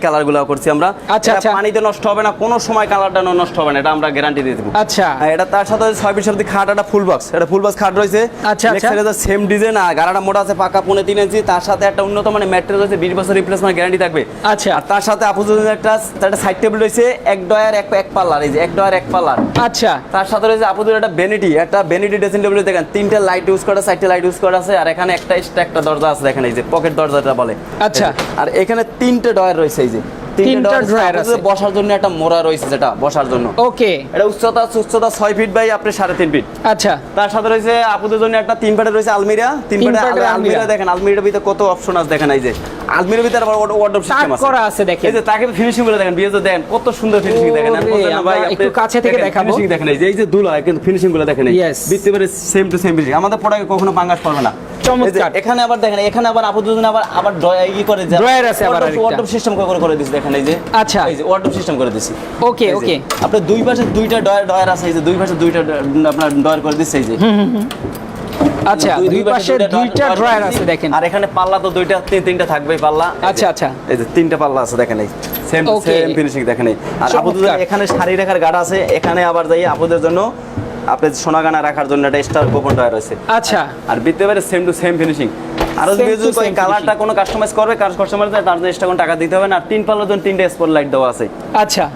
করছি আমরা। আচ্ছা, আচ্ছা। পানিতে নষ্ট হবে না কোনো সময় কালারটা নষ্ট হবে না এটা আমরা গ্যারান্টি দিয়ে দেবো। আচ্ছা। এটা তার সাথে ছয় অব্দি খাট একটা ফুল বক্স এটা ফুল বক্স খাট রয়েছে। আচ্ছা, আচ্ছা। সেম ডিজাইন আর গাড়াটা মোটা আছে পাকা পৌনে তিন ইঞ্চি তার সাথে একটা উন্নত ম্যাট্রেস রয়েছে বিশ বছর রিপ্লেসমেন্ট গ্যারান্টি থাকবে। আচ্ছা। আর তার সাথে আপু একটা একটা সাইড টেবিল রয়েছে এক ডয়ার এক এক পাল্লার এই যে এক ডয়ার এক পাল্লার। আচ্ছা। তার সাথে রয়েছে আপুদের একটা বেনিটি একটা বেনিটি ড্রেসিং টেবিল দেখেন তিনটা লাইট ইউজ করা চারটা লাইট ইউজ করা আছে আর এখানে একটা এক্সট্রা একটা দরজা আছে দেখেন এই যে পকেট দরজাটা বলে আচ্ছা। আর এখানে তিনটে ডয়ার রয়েছে এই যে তিনটা drawer আছে। বসার জন্য একটা মোড়া রয়েছে যেটা বসার জন্য। ওকে। এটা উচ্চতা উচ্চতা ফিট বাই আপনি সাড়ে তিন ফিট আচ্ছা। তার সাথে রয়েছে আপুদের জন্য একটা তিন পাটের রয়েছে আলমিরা। তিন আল- আলমিরা। দেখেন আলমিরার ভিতরে কত অপশন আছে দেখেন এই যে। আলমিরার ভিতরে আবার ওয়ার্ডরোব সিস্টেম আছে। করা আছে দেখেন। এই যে তাকে ফিনিশিংগুলো দেখেন দেখেন কত সুন্দর ফিনিশিং দেখেন। ভাই একটু কাছে থেকে দেখাবো। finishing দেখেন এই যে এই যে দুলা কিন্তু ফিনিশিংগুলো দেখেন এই সেম টু সেম ফিনিশিং আমাদের প্রোডাক্টে কখনো পাঙ্গাস পড়বে না। চমৎকার। এখানে আবার দেখেন এখানে আবার জন্য আবার আবার ড্রয়ার করে Drawer আছে আবার। ওয়ার্ডরোব সিস্টেম করে করে দিছি দেখেন এই যে। আচ্ছা। এই যে ওয়ার্ডরোব সিস্টেম করে দিছি। ওকে ওকে আপনার দুই পাশে দুইটা ডয়ার ডয়ার আছে এই যে দুই পাশে দুইটা আপনার ডয়ার করে দিচ্ছে এই যে। আচ্ছা দুই পাশে দুইটা ড্রয়ার আছে দেখেন। আর এখানে পাল্লা তো দুইটা তিন তিনটা থাকবে পাল্লা। আচ্ছা, আচ্ছা। এই যে তিনটা পাল্লা আছে দেখেন এই। সেম সেম ফিনিশিং দেখেন এই। আর জন্য এখানে শাড়ি রাখার গাড়া আছে এখানে আবার যাই আপুদের জন্য আপনার সোনাগানা রাখার জন্য একটা স্টার গোপন ডয়ার রয়েছে। আচ্ছা। আর বিতে পারে সেম টু সেম ফিনিশিং আর যদি যদি same কালারটা কোনো কাস্টমাইজ করবে কাস্টমার তার জন্য এক্সট্রা কোন টাকা দিতে হবে না। আর তিন পাল্লার জন্য তিনটা স্পট লাইট দেওয়া আছে। আচ্ছা।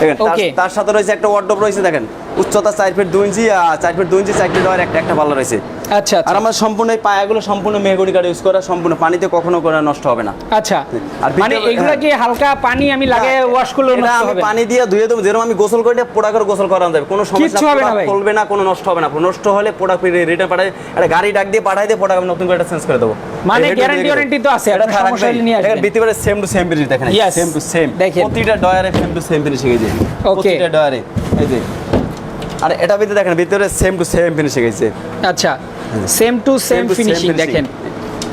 দেখেন তার- তার সাথে রয়েছে একটা ওয়ার্ডরোব রয়েছে দেখেন। উচ্চতা চার ফিট দুই ইঞ্চি আর চার ফিট দুই ইঞ্চি ফিট ডয়ার একটা একটা পাল্লা রয়েছে। আচ্ছা আর আচ্ছা আমার সম্পূর্ণ এই পায়াগুলো সম্পূর্ণ মেহগনি কাঠ ইউজ করা সম্পূর্ণ পানিতে কখনো করে নষ্ট হবে না। আচ্ছা। আর মানে এগুলা কি হালকা পানি আমি লাগে ওয়াশ করলে নষ্ট আমি হবে? পানি দিয়ে ধুয়ে দেবো যেরকম আমি গোসল করে পোড়া করে গোসল করানো যাবে কোনো সমস্যা হবে না। খুলবে না কোনো নষ্ট হবে না। নষ্ট হলে পোড়া রিটার্ন পাঠাই একটা গাড়ি ডাক দিয়ে পাঠাই দিয়ে পোড়া নতুন করে চেঞ্জ করে দেবো। মানে এই দিয়ে warranty তো আছে, এটা সমস্যা হলে নিয়ে আসবেন। ভিতরে সেম টু সেম ফিনিশ দেখেন সেম টু সেম প্রতিটা ডয়ারে সেম টু সেম ফিনিশিং এই যে. প্রতিটা ডয়ারে এই যে। আর এটা ভিতরে দেখেন ভিতরে সেম টু সেম ফিনিশিং হয়েছে আচ্ছা। সেম টু সেম ফিনিশিং দেখেন।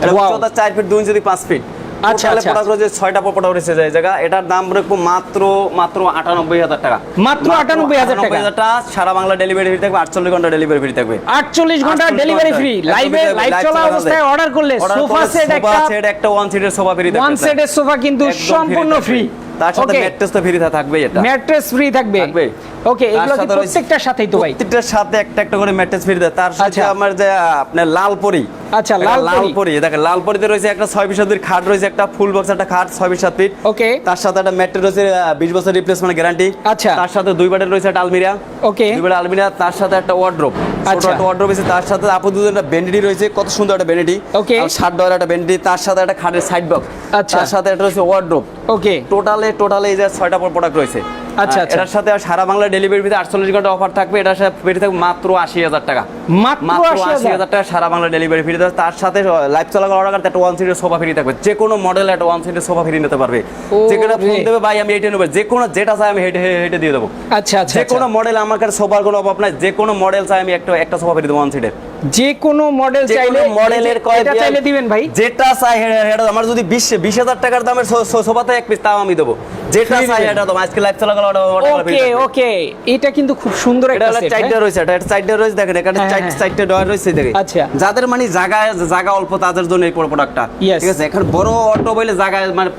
এটা. উচ্চতা ফিট দুই দিয়ে পাঁচ ফিট। আচ্ছা, টোটালে আচ্ছা। প্রোডাক্ট রয়েছে ছয়টা প্রোডাক্ট রয়েছে এই জায়গা এটার দাম রাখব মাত্র মাত্র আটানব্বই হাজার টাকা। মাত্র 98,000 টাকা। হাজার টাকা। সারা বাংলা ডেলিভারি ফ্রি থাকবে আটচল্লিশ ঘণ্টা ডেলিভারি ফ্রি থাকবে। আটচল্লিশ ঘণ্টা ডেলিভারি ফ্রি লাইভে লাইভ চলা অবস্থায় অর্ডার করলে সোফা সেট একটা set একটা ওয়ান সিটের সোফা ফ্রি ওয়ান সেটের সোফা কিন্তু সম্পূর্ণ ফ্রি তার সাথে ম্যাট্রেস তো ফ্রি থাকবে এটা। ম্যাট্রেস ফ্রি থাকবে। থাকবে। ওকে এগুলো কি প্রত্যেকটার সাথেই তো ভাই? প্রত্যেকটার সাথে একটা একটা করে ম্যাট্রেস ফ্রি দেয়। তার সাথে আচ্ছা। আমার যে আপনার লাল পরি। আচ্ছা, লাল লাল পরি। দেখেন লাল পরিতে রয়েছে একটা ছয় বিশ হাতের খাট রয়েছে একটা ফুল বক্স একটা খাট ছয় বিশ ফিট। ওকে তার সাথে একটা ম্যাট্রেস রয়েছে বিশ বছর রিপ্লেসমেন্ট গ্যারান্টি আচ্ছা। তার সাথে দুই বাটের রয়েছে একটা আলমিরা। ওকে দুই বাটের আলমিরা তার সাথে একটা ওয়ার্ড্রোপ ছোট আচ্ছা। একটা ওয়ার্ড্রোপ আছে তার সাথে আপু দুজন একটা রয়েছে কত সুন্দর একটা বেন্ডিটি Okay. ষাট ডলার একটা তার সাথে একটা খাটের সাইড বক্স আচ্ছা। তার সাথে একটা রয়েছে ওয়ার্ড্রোপ ওকে টোটালে টোটালে এই যে ছয়টা প্রোডাক্ট রয়েছে। আচ্ছা, আচ্ছা। এটার সাথে সারা বাংলা ডেলিভারি ভিতরে আটচল্লিশ ঘণ্টা অফার থাকবে এটার সাথে ফ্রি থাকবে মাত্র আশি হাজার টাকা। মাত্র আশি হাজার? টাকা সারা বাংলা ডেলিভারি ফ্রি তার সাথে লাইভ চলাকাল অর্ডার করতে একটা ওয়ান সিটের সোফা ফ্রি থাকবে। যে কোনো মডেল একটা ওয়ান সিটের সোফা ফ্রি নিতে পারবে। ও যে কোনো ফোন দেবে ভাই আমি এইটা নেব। যে কোনো যেটা চাই আমি হেঁটে হেঁটে দিয়ে দেবো। আচ্ছা আচ্ছা যে আচ্ছা। কোনো মডেল আমার কাছে সোফার কোনো অভাব নাই। যে কোনো মডেল চাই আমি একটা একটা সোফা ফ্রি দেবো ওয়ান সিটের যে কোনো মডেল চাইলে মডেলের কয় এটা চাইলে দিবেন ভাই। যেটা চাই হেটা আমার যদি বিশ বিশ হাজার টাকার দামের সোফাতে এক পিস তাও আমি দেবো। যেটা চাই এটা আজকে লাইভ চলাকাল অর্ডার ওকে ওকে এটা কিন্তু খুব সুন্দর একটা সেট চারটা রয়েছে এটা চারটা রয়েছে দেখেন এখানে হ্যাঁ, চার- হ্যাঁ। ডয়ার রয়েছে দেখে আচ্ছা। যাদের মানে জায়গা জায়গা অল্প তাদের জন্য এই প্রোডাক্টটা ঠিক আছে? এখন বড় অটো বলে জায়গায় মানে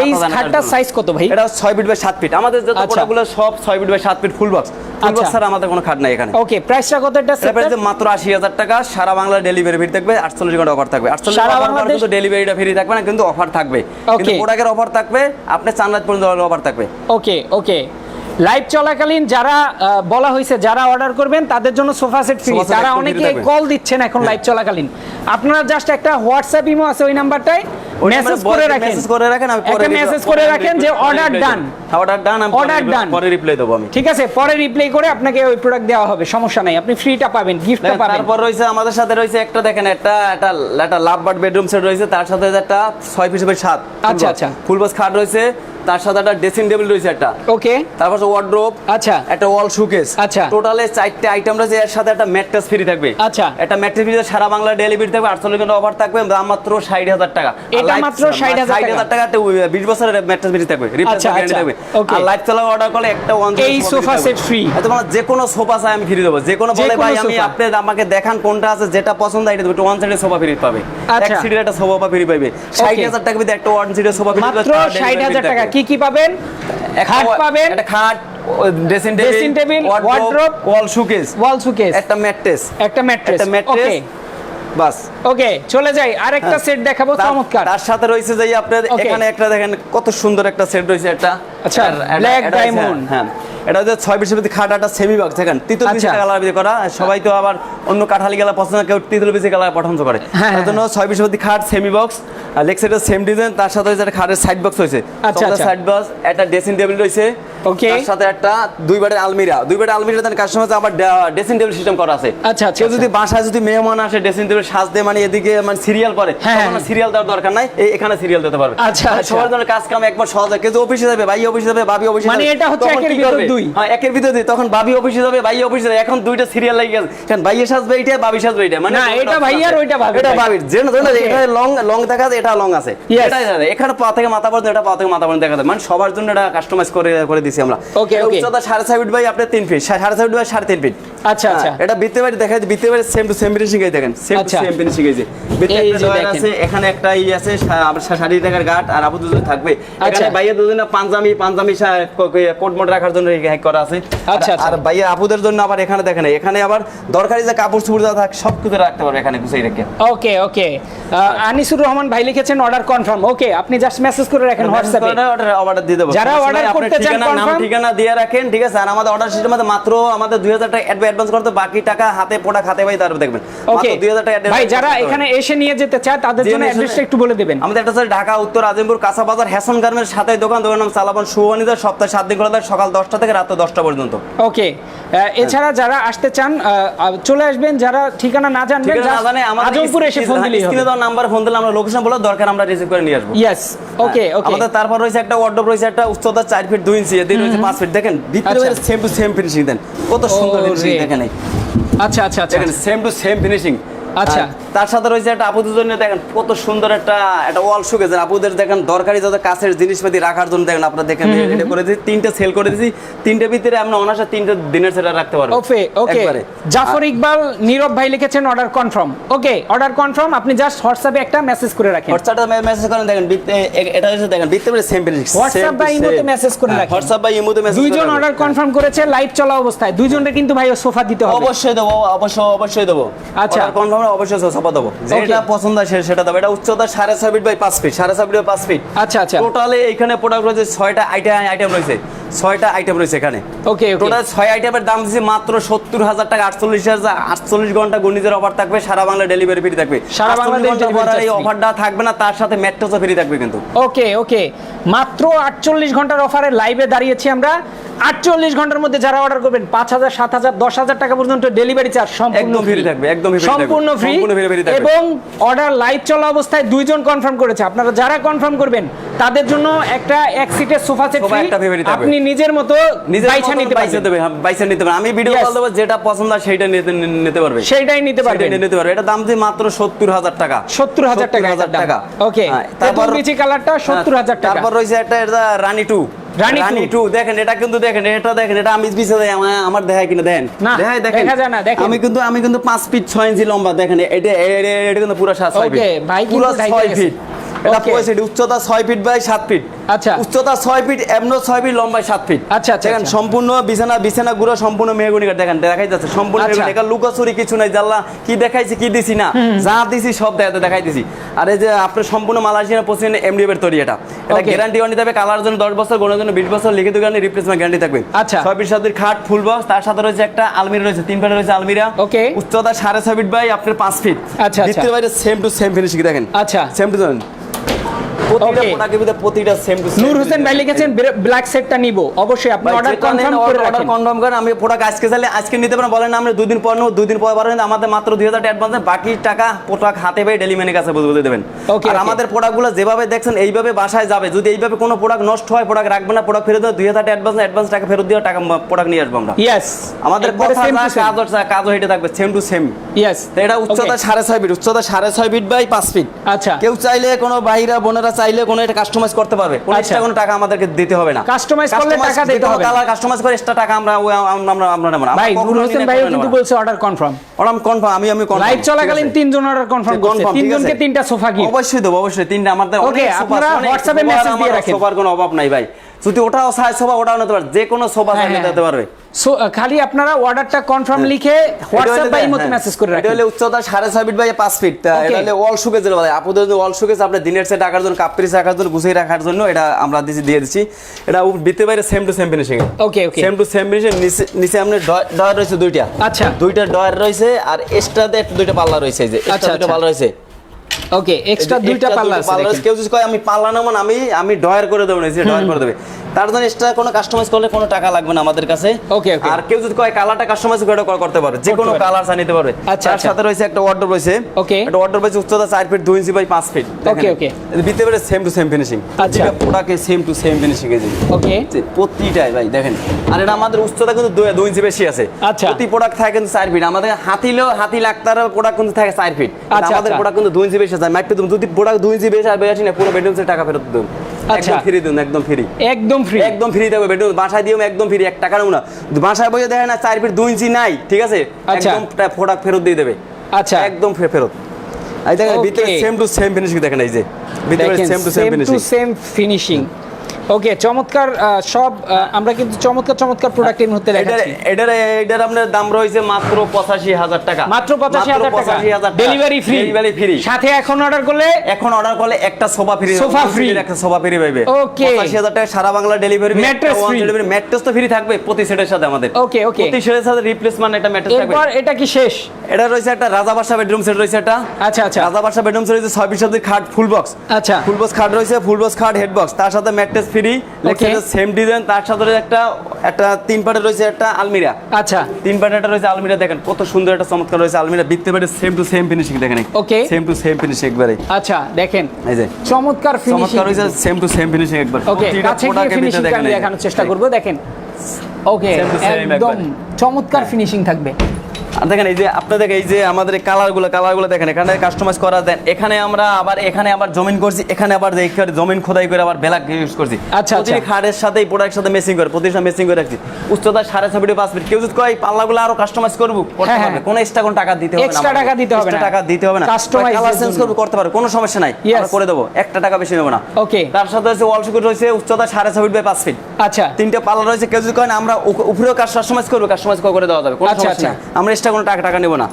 এই খাটটার সাইজ কত ভাই? এটা ছয় ফিট বাই সাত ফিট আমাদের যত আচ্ছা। প্রোডাক্টগুলো সব ছয় ফিট বাই সাত ফিট ফুল বক্স ফুল আচ্ছা। বক্স ছাড়া আমাদের কোনো খাট নাই এখানে। ওকে প্রাইসটা কত এটা এটা সেট মাত্র আশি হাজার টাকা সারা বাংলা ডেলিভারি ফ্রি থাকবে আটচল্লিশ ঘণ্টা অফার থাকবে। আটচল্লিশ সারা ঘণ্টা কিন্তু ডেলিভারিটা ফ্রি থাকবে না কিন্তু অফার থাকবে। কিন্তু. প্রোডাক্টের অফার থাকবে আপনি চানরাজ পর্যন্ত অফার থাকবে। ওকে ওকে লাইভ চলাকালীন যারা বলা হয়েছে যারা অর্ডার করবেন তাদের জন্য সোফা সেট ফ্রি যারা তারা অনেকে কল দিচ্ছেন এখন লাইভ চলাকালীন। আপনারা জাস্ট একটা হোয়াটসঅ্যাপ ইমো আছে ওই নাম্বারটায় মেসেজ করে রাখেন। মেসেজ করে রাখেন আমি পরে মেসেজ করে রাখেন যে অর্ডার ডান অর্ডার ডান আমি অর্ডার ডান পরে রিপ্লাই দেব আমি। ঠিক আছে পরে রিপ্লাই করে আপনাকে ওই প্রোডাক্ট দেওয়া হবে সমস্যা নাই। আপনি ফ্রিটা পাবেন গিফটটা পাবেন। তারপর রয়েছে আমাদের সাথে রয়েছে একটা দেখেন একটা একটা একটা লাভ বার্ড বেডরুম সেট রয়েছে তার সাথে একটা ছয় পিস বাই সাত। আচ্ছা, আচ্ছা। ফুল বক্স খাট রয়েছে। তার সাথে একটা ড্রেসিং টেবিল রয়েছে একটা। ওকে তারপর ওয়ার্ড্রোব আচ্ছা। একটা ওয়াল শোকেস আচ্ছা। টোটালে চারটে আইটেম রয়েছে এর সাথে একটা ম্যাট্রেস ফ্রি থাকবে। আচ্ছা। একটা ম্যাট্রেস ফ্রি সারা বাংলা ডেলিভারি থাকবে আটচল্লিশ ঘণ্টা অফার থাকবে দাম মাত্র ষাট হাজার টাকা। এটা মাত্র 60,000 ষাট হাজার টাকা বিশ বছরের ম্যাট্রেস ফ্রি থাকবে রিপ্লেস আচ্ছা, আচ্ছা। থাকবে। আর লাইট চালাও অর্ডার করলে একটা ওয়ান এই sofa set free। তোমার যে কোনো সোফা চাই আমি ফ্রি দেবো। যে কোনো বলে ভাই আমি আপনি আমাকে দেখান কোনটা আছে যেটা পছন্দ এটা দেবো। ওয়ান সাইডের সোফা ফ্রি পাবে। এক আচ্ছা। সিটের একটা সোফা ফ্রি পাবে। ষাট হাজার টাকা একটা ওয়ান সিটের সোফা ফ্রি মাত্র ষাট হাজার টাকা। কি কি কি পাবেন? খাট পাবেন। একটা খাট dressing table dressing table wardrobe wall showcase wall showcase একটা ম্যাট্রেস একটা ম্যাট্রেস একটা ম্যাট্রেস ওকে বাস। ওকে চলে যাই। আরেকটা হ্যাঁ। সেট দেখাবো তার- চমৎকার। তার সাথে রয়েছে যাই আপনাদের এখানে একটা দেখেন কত সুন্দর একটা সেট রয়েছে একটা। আচ্ছা, ব্ল্যাক diamond। হ্যাঁ। এটা হচ্ছে ছয় বিশের ভিতরে খাট একটা সেমি বক্স দেখেন তিতুল বিশি আচ্ছা। কালার ভিতরে করা সবাই তো আবার অন্য কাঠালি গেলা পছন্দ কেউ তিতুল বিশি কালার পছন্দ করে হ্যাঁ, তার জন্য ছয় বিশের ভিতরে খাট সেমি বক্স লেগ সাইডের সেম ডিজাইন তার সাথে হচ্ছে খাটের সাইড বক্স হয়েছে আচ্ছা, আচ্ছা। সাইড বক্স একটা ড্রেসিং টেবিল রয়েছে Okay. তার সাথে একটা দুই বেডের আলমিরা দুই বেডের আলমিরা দেন কাস্টমার আবার ড্রেসিং টেবিল সিস্টেম করা আছে আচ্ছা, আচ্ছা, কেউ যদি আচ্ছা। বাসায় যদি মেহমান আসে ড্রেসিং টেবিল সাজ দিয়ে মানে এদিকে মানে সিরিয়াল করে হ্যাঁ, তখন হ্যাঁ। সিরিয়াল দেওয়ার দরকার নাই এই এখানে সিরিয়াল দিতে পারবে আচ্ছা, আচ্ছা। সবার জন্য কাজ কাম একবার সহজ হয় কেউ অফিসে যাবে ভাই অফিসে যাবে ভাবি অফিসে মানে এটা হচ্ছে একের ভিতর? দুই। হ্যাঁ একের ভিতরে দুই। তখন ভাবি অফিসে যাবে ভাই অফিসে যাবে। এখন দুইটা সিরিয়াল লাগে গেছে। কারণ ভাইয়ের সাজবে এইটা ভাবি সাজবে মানে না, এটা ভাইয়ার, ওইটা ভাবির। এটা ভাবির। যেন যেন এটা লং লং দেখা যায় এটা লং আছে। এখানে পা থেকে মাথা পর্যন্ত এটা পা থেকে মাথা পর্যন্ত দেখা যায়। মানে সবার জন্য এটা কাস্টমাইজ করে করে দিছি আমরা। এটা okay. উচ্চতা সাড়ে ছয় ফিট বাই আপনার তিন ফিট সাড়ে ছয় ফিট বাই সাড়ে তিন ফিট আচ্ছা, আচ্ছা। এটা বাড়ি দেখা যায় বাড়ি সেম টু সেম ফিনিশিং এই দেখেন। Same to. সেম ফিনিশিং এই যে। একটা। আছে এখানে একটা ই আছে আবার সা- টাকার গাট আর আপু দুজন থাকবে। আচ্ছা। এখানে বাইরে দুজনে পাঞ্জাবি পাঞ্জাবি কোট মোট রাখার জন্য হ্যাক করা আছে। আচ্ছা, আর- আচ্ছা। আর বাইরে আপুদের জন্য আবার এখানে দেখেন এখানে আবার দরকারি যে কাপড় চুপড় যা থাকে সব কিছু রাখতে পারবে এখানে গুছিয়ে রেখে। ওকে ওকে। আনিসুর রহমান ভাই লিখেছেন অর্ডার কনফার্ম ওকে আপনি জাস্ট মেসেজ করে রাখেন হোয়াটসঅ্যাপে অর্ডার দিয়ে দেবো। যারা আপনার করতে চান নাম ঠিকানা দিয়ে রাখেন ঠিক আছে? আর আমাদের অর্ডার সিস্টেম মাত্র আমাদের দুই হাজার টাকা অ্যাডভান্স করতে বাকি টাকা হাতে পোড়া খাতে পাই তারপর দেখবেন। ওকে। দুই হাজার টাকা ভাই যারা এখানে এসে নিয়ে যেতে চায় তাদের জন্য নিয়ে অ্যাড্রেসটা একটু বলে দেবেন। আমাদের হচ্ছে ঢাকা উত্তর আজিমপুর কাঁচা বাজার হ্যাসন গার্মেন্টস সাথে দোকান দোকান নাম চালাবান সুবানিজার সপ্তাহে সাত দিন দেয় সকাল দশটা থেকে রাত দশটা পর্যন্ত। ওকে। এছাড়া যারা আসতে চান চলে আসবেন। যারা ঠিকানা না জানবেন আজমপুরে এসে ফোন দিলেই হবে। নাম্বার ফোন দিলে আমরা লোকেশন বলে দরকার আমরা রিসিভ করে নিয়ে আসব। ইয়েস ওকে হ্যাঁ, ওকে আমাদের তারপর রয়েছে একটা ওয়ার্ডরোব রয়েছে একটা উচ্চতা চার ফিট দুই ইঞ্চি এদিকে রয়েছে পাঁচ ফিট দেখেন ভিতরে। সেম টু সেম ফিনিশিং দেন। কত সুন্দর। ফিনিশিং দেখেন। আচ্ছা আচ্ছা আচ্ছা। দেখেন সেম টু সেম ফিনিশিং আচ্ছা। তার সাথে রয়েছে একটা আপুদের জন্য দেখেন কত সুন্দর একটা একটা ওয়াল শুকেছে আপুদের দেখেন দরকারি যত কাছের জিনিসপাতি রাখার জন্য দেখেন আপনারা দেখেন এটা করে দিয়েছি তিনটে সেল করে দিয়েছি। তিনটে ভিতরে আমরা অনাসা তিনটে দিনের সেটা রাখতে পারব। ওকে ওকে। জাফর ইকবাল নীরব ভাই লিখেছেন order confirm okay order confirm আপনি জাস্ট হোয়াটসঅ্যাপে একটা মেসেজ করে রাখেন। হোয়াটসঅ্যাপে মেসেজ করেন দেখেন এটা হচ্ছে দেখেন করে সেম হোয়াটসঅ্যাপ বা ইমোতে মেসেজ করে রাখেন। হোয়াটসঅ্যাপ বা ইমোতে মেসেজ দুইজন অর্ডার কনফার্ম করেছে লাইভ চলা অবস্থায়। দুইজনের কিন্তু ভাই সোফা দিতে হবে। অবশ্যই দেবো অবশ্যই অবশ্যই দেবো। আচ্ছা। কনফার্ম অবশ্যই দেবো। যেটা পছন্দ হয় সেটা দেবো। এটা উচ্চতা সাড়ে ছয় ফিট বাই পাঁচ ফিট সাড়ে ছয় ফিট বাই পাঁচ ফিট আচ্ছা আচ্ছা। টোটালে এখানে প্রোডাক্ট রয়েছে ছয়টা আইটেম আইটেম রয়েছে। ছয়টা আইটেম রয়েছে এখানে। ওকে টোটাল ছয় আইটেমের দাম দিচ্ছে মাত্র সত্তর হাজার টাকা আটচল্লিশ হাজার আটচল্লিশ ঘণ্টা গণিতের অফার থাকবে সারা বাংলা ডেলিভারি ফ্রি থাকবে। সারা বাংলাদেশ 48 ঘণ্টা delivery পরে এই অফারটা থাকবে না তার সাথে মেট্রোসও ফ্রি থাকবে কিন্তু। ওকে ওকে মাত্র আটচল্লিশ ঘণ্টার অফারে লাইভে দাঁড়িয়েছি আমরা। আটচল্লিশ ঘণ্টার মধ্যে যারা অর্ডার করবেন পাঁচ হাজার সাত হাজার দশ হাজার টাকা পর্যন্ত ডেলিভারি চার্জ সম্পূর্ণ free। থাকবে, একদম free থাকবে। সম্পূর্ণ ফ্রি সম্পূর্ণ থাকবে। এবং অর্ডার লাইভ চলা অবস্থায় দুইজন কনফার্ম করেছে। আপনারা যারা কনফার্ম করবেন তাদের জন্য একটা এক সিটের সোফা সেট থাকবে। আপনি নিজের মতো বাইছা নিতে বাইসে পারবেন। দেবে হ্যাঁ, বাইসে নিতে পারবে আমি ভিডিও কল দেবো যেটা পছন্দ হয় সেইটা নিতে নিতে পারবে। সেটাই নিতে পারবে সেটা নিতে পারবে। এটা দাম দিয়ে মাত্র সত্তর হাজার টাকা। সত্তর হাজার টাকা। টাকা। ওকে হ্যাঁ, তারপর নিচে কালারটা সত্তর হাজার টাকা। তারপর রয়েছে একটা এটা রানী টু রানী রানী টু। টু দেখেন এটা কিন্তু দেখেন এটা দেখেন এটা আমি পিছে দেয় আমার- দেখায় কিনা দেখেন দেখায় দেখেন। দেখা যায় না, দেখেন। আমি কিন্তু আমি কিন্তু পাঁচ ফিট ছয় ইঞ্চি লম্বা দেখেন এটা এটা- কিন্তু পুরো সাত ফিট। ভাই পুরো ফিট। এটা Okay. উচ্চতা ছয় ফিট বাই সাত ফিট আচ্ছা। উচ্চতা ছয় ফিট এমন ছয় ফিট লম্বায় সাত ফিট আচ্ছা, আচ্ছা, দেখেন আচ্ছা। সম্পূর্ণ বিছানা বিছানা গুলো সম্পূর্ণ মেহগুনি কাঠ দেখেন দেখাই যাচ্ছে সম্পূর্ণ আচ্ছা। মেহগুনি কাঠ লুকোচুরি কিছু নাই জাল্লা কি দেখাইছি কি দিছি না যা দিছি সব দেখাতে দেখাই দিছি আর এই যে আপনার সম্পূর্ণ মালয়েশিয়ার পশ্চিম এমডিএফ এর তৈরি এটা এটা. গ্যারান্টি ওয়ারেন্টি থাকবে কালার জন্য দশ বছর গোনার জন্য বিশ বছর লিখিত গ্যারান্টি রিপ্লেসমেন্ট গ্যারান্টি থাকবে আচ্ছা। ছয় ফিট সাতের খাট ফুল বক্স তার সাথে রয়েছে একটা আলমিরা রয়েছে তিন ফিট রয়েছে আলমিরা Okay. উচ্চতা সাড়ে ছয় ফিট বাই আপনার পাঁচ ফিট আচ্ছা, আচ্ছা। ভিতরে বাইরে সেম টু সেম ফিনিশিং দেখেন আচ্ছা সেম টু Thank you. প্রতিটা প্রোডাক্টের ভিতরে প্রতিটা সেম টু নূর হোসেন ভাই লিখেছেন ব্ল্যাক সেটটা নিব। অবশ্যই আপনি অর্ডার কনফার্ম করে রাখেন। কনফার্ম করেন আমি প্রোডাক্ট আজকে চাইলে আজকে নিতে পারেন বলেন আমরা দুই দিন পর নেব দুই দিন পর পারেন আমাদের মাত্র দুই হাজার অ্যাডভান্স বাকি টাকা প্রোডাক্ট হাতে পেয়ে ডেলিভারি কাছে বুঝে বুঝে দেবেন আর আমাদের প্রোডাক্টগুলো যেভাবে দেখছেন এইভাবে বাসায় যাবে। যদি এইভাবে কোনো প্রোডাক্ট নষ্ট হয় প্রোডাক্ট না প্রোডাক্ট ফেরত দেওয়া অ্যাডভান্স অ্যাডভান্স টাকা ফেরত দিয়ে টাকা প্রোডাক্ট নিয়ে আসব আমরা। ইয়েস আমাদের কথা কাজও হেঁটে থাকবে সেম টু সেম ইয়েস এটা উচ্চতা সাড়ে ছয় ফিট উচ্চতা সাড়ে ছয় ফিট বাই পাঁচ ফিট আচ্ছা। কেউ চাইলে কোনো ভাইরা বোনেরা চাইলে কোনো এটা কাস্টমাইজ করতে পারবে। কোনো আচ্ছা। extra কোনো টাকা আমাদেরকে দিতে হবে না। Customize করলে টাকা দিতে হবে। কালার কাস্টমাইজ করে এক্সট্রা টাকা আমরা আমরা আমরা নেব না। ভাই আমরা নূর হোসেন কখনো কিন্তু বলছে অর্ডার কনফার্ম আমি কনফার্ম আমি আমি confirm, লাইভ চলাকালীন তিনজন অর্ডার কনফার্ম করছে। তিনজনকে তিনটা সোফা কি অবশ্যই দেবো অবশ্যই। তিনটা আমাদের সোফা আপনারা message আমার দিয়ে রাখেন। সোফার কোনো অভাব নাই ভাই। যদি ওটাও সোফা ওটাও নিতে পারে। যে কোনো সোফা হ্যাঁ, চাইলে হ্যাঁ। পারবে সো খালি আপনারা অর্ডারটা কনফার্ম লিখে হোয়াটসঅ্যাপ বা ইমোতে মেসেজ করে এটা রাখেন। হলে উচ্চতা ফিট বাই পাঁচ ফিট এটা হলে ওয়াল শুকেজ বলে আপুদের যে ওয়াল শুকেজ আপনি দিনের সেট রাখার জন্য কাপ পিস রাখার জন্য গুছিয়ে রাখার জন্য এটা আমরা দিছি দিয়ে দিচ্ছি এটা দিতে পারে same to same finishing okay okay same to same finishing নিচে নিচে আপনার ডয়ার রয়েছে দুইটা। আচ্ছা। দুইটা ডয়ার রয়েছে আর এক্সট্রাতে একটা দুইটা পাল্লা রয়েছে এই যে। আচ্ছা, এক্সট্রা দুইটা আচ্ছা। পাল্লা রয়েছে। ওকে এক্সট্রা দুইটা পাল্লা আছে পাল্লা কেউ যদি কয় আমি পাল্লা নেব না, আমি আমি ডয়ার করে দেব না ডয়ার করে দেবে। তার জন্য এক্সট্রা কোনো কাস্টমাইজ করলে কোনো টাকা লাগবে না আমাদের কাছে। Okay. আর কেউ যদি কয় কালারটা কাস্টমাইজ করে করতে পারে যে কোনো কালার চা নিতে পারবে। আচ্ছা, তার আচ্ছা। সাথে রয়েছে একটা ওয়ার্ডরোব রয়েছে। ওয়ার্ডরোব রয়েছে উচ্চতা 4 ফিট 2 ইঞ্চি বাই 5 ফিট okay. ভিতরে পারে সেম টু সেম ফিনিশিং আচ্ছা। প্রোডাক্টে সেম টু সেম ফিনিশিং এই ওকে প্রতিটাই ভাই দেখেন। আর এটা আমাদের উচ্চতা কিন্তু দুই দুই ইঞ্চি বেশি আছে। আচ্ছা। প্রতি প্রোডাক্ট থাকে কিন্তু চার ফিট আমাদের হাতিলেও হাতি লাক্তার প্রোডাক্ট কিন্তু থাকে চার ফিট আচ্ছা, আমাদের আচ্ছা। প্রোডাক্ট কিন্তু দুই ইঞ্চি বেশি আছে। মাইপে তুমি যদি প্রোডাক্ট দুই ইঞ্চি বেশি আর বেশি না পুরো বেডরুম টাকা ফেরত দেন। আচ্ছা। ফ্রি দিন একদম ফ্রি। একদম ফ্রি। একদম ফ্রি দেবে বেডরুম বাসায় দিও একদম ফ্রি এক টাকা নেব না বাসায় বসে দেখে না চার ফিট দুই ইঞ্চি নাই ঠিক আছে? আচ্ছা। একদম প্রোডাক্ট ফেরত দিয়ে দেবে। আচ্ছা। একদম ফেরত। এই দেখেন ভিতরে সেম টু সেম ফিনিশিং দেখেন এই যে। ভিতরে same to same same to same finishing okay চমৎকার সব আমরা কিন্তু চমৎকার চমৎকার প্রোডাক্ট এই মুহূর্তে দেখাচ্ছি। এটার এটার আপনার দাম রয়েছে মাত্র পঁচাশি হাজার টাকা। মাত্র পঁচাশি হাজার টাকা। ডেলিভারি ফ্রি ডেলিভারি ফ্রি সাথে এখন অর্ডার করলে এখন অর্ডার করলে একটা সোফা ফ্রি সোফা free। একটা সোফা ফ্রি Okay. পঁচাশি হাজার টাকা সারা Bangla delivery Mattress free। Delivery mattress তো ফ্রি থাকবে প্রতি সেটের সাথে আমাদের। Okay, okay। প্রতি সেটের সাথে রিপ্লেসমেন্ট একটা ম্যাট্রেস থাকবে। এরপর এটা কি শেষ? এটা রয়েছে একটা রাজা বাসা বেডরুম সেট রয়েছে একটা। আচ্ছা আচ্ছা। রাজা বাসা বেডরুম সেট রয়েছে ছয় পিস খাট ফুল বক্স আচ্ছা। ফুল বক্স খাট রয়েছে ফুল বক্স খাট হেড বক্স তার সাথে mattress free Okay। Same design তার সাথে রয়েছে একটা একটা তিন পাটের রয়েছে একটা আলমিরা। আচ্ছা। তিন পাটের একটা রয়েছে আলমিরা দেখেন কত সুন্দর একটা চমৎকার রয়েছে আলমিরা। বিকতে পারে সেম টু সেম ফিনিশিং দেখেন Okay. Same to same finishing একবারে। আচ্ছা দেখেন। এই যে। চমৎকার ফিনিশিং চমৎকার রয়েছে সেম টু সেম ফিনিশিং একবার। ওকে কাছে গিয়ে যে। দেখানোর চেষ্টা করব দেখেন। ওকে একদম চমৎকার ফিনিশিং থাকবে। আর দেখেন এই যে আপনাদের দেখেন এই যে আমাদের কালারগুলো কালারগুলো দেখেন এখানে কাস্টমাইজ করা দেন এখানে আমরা আবার এখানে আবার জমিন করছি এখানে আবার এখানে জমিন খোদাই করে আবার ব্ল্যাক ইউজ করছি আচ্ছা, প্রতিটি আচ্ছা। খাটের সাথে এই প্রোডাক্টের সাথে মেসিং করে প্রতিটা মেসিং করে রাখছি উচ্চতা সাড়ে ছয় ফিট পাঁচ ফিট কেউ যদি কয় পাল্লাগুলো আরও কাস্টমাইজ করব করতে হ্যাঁ, পারবে হ্যাঁ। কোনো এক্সট্রা কোনো টাকা দিতে হবে না আমাদের। টাকা দিতে হবে না। টাকা দিতে হবে না Customize কালার চেঞ্জ। করব করতে পারবে কোনো সমস্যা নাই. আমরা করে দেবো একটা টাকা বেশি নেব না Okay. তার সাথে হচ্ছে ওয়াল শুকুর রয়েছে উচ্চতা সাড়ে ছয় ফিট বাই পাঁচ ফিট আচ্ছা তিনটা পাল্লা রয়েছে কেউ যদি কয় না আমরা উপ- উপরেও কাস্টমাইজ করব কাস্টমাইজ করে দেওয়া যাবে কোনো আচ্ছা, সমস্যা আচ্ছা। আমরা এক্সট্রা কোনো টাকা টাকা নেব না.